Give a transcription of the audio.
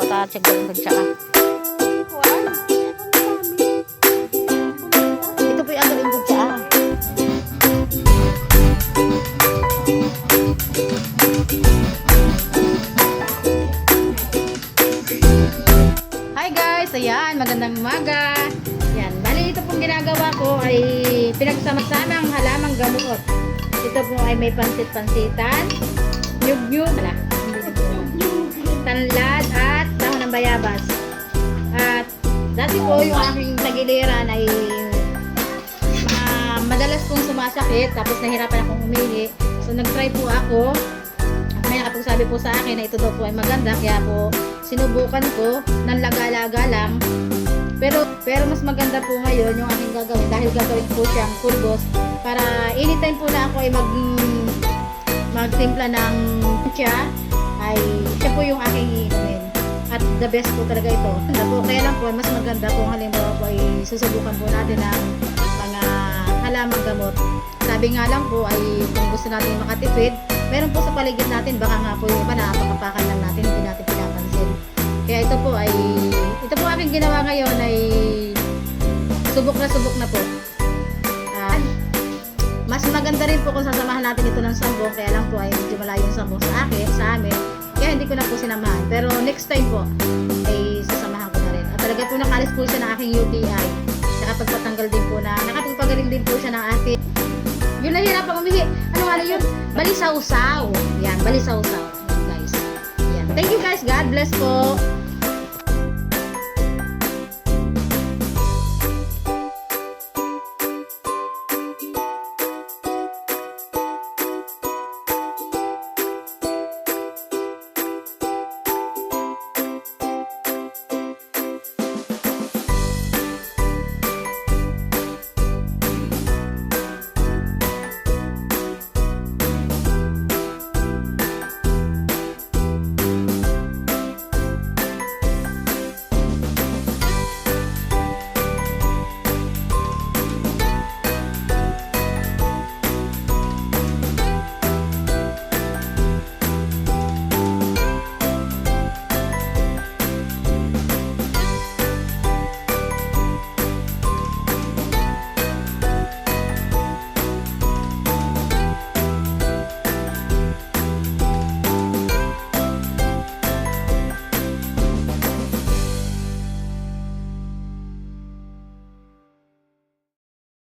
check ko yung tsaka. Ito po yung ano yung tsaka. Hi guys! Ayan, magandang umaga. Yan, bali ito pong ginagawa ko ay pinagsama-samang halamang gamot. Ito po ay may pansit-pansitan, nyug-nyug, wala, dati po yung aking tagiliran ay ma- madalas pong sumasakit tapos nahirapan akong umihi. So nag-try po ako may nakapagsabi po sa akin na ito daw po ay maganda kaya po sinubukan ko ng laga-laga lang. Pero pero mas maganda po ngayon yung aking gagawin dahil gagawin po siyang pulbos para anytime po na ako ay mag magtimpla ng tsa ay siya po yung aking iinumin. The best po talaga ito. Ganda po, kaya lang po, mas maganda kung halimbawa po ay susubukan po natin ng mga halamang gamot. Sabi nga lang po ay kung gusto natin makatipid, meron po sa paligid natin, baka nga po yung iba napakapakan lang natin, hindi natin pinapansin. Kaya ito po ay, ito po aking ginawa ngayon ay subok na subok na po. At mas maganda rin po kung sasamahan natin ito ng sambong, kaya lang po ay medyo malayo yung sambong sa akin, sa amin. Sinamahan. Pero next time po, ay sasamahan ko na rin. At talaga po nakalis po siya ng aking UTI. Nakapagpatanggal din po na, nakapagpagaling din po siya ng aking yung nahirapang umihi. Ano nga yun? Balisaw-saw. Yan, balisaw-saw. Guys. Yan. Thank you guys. God bless po.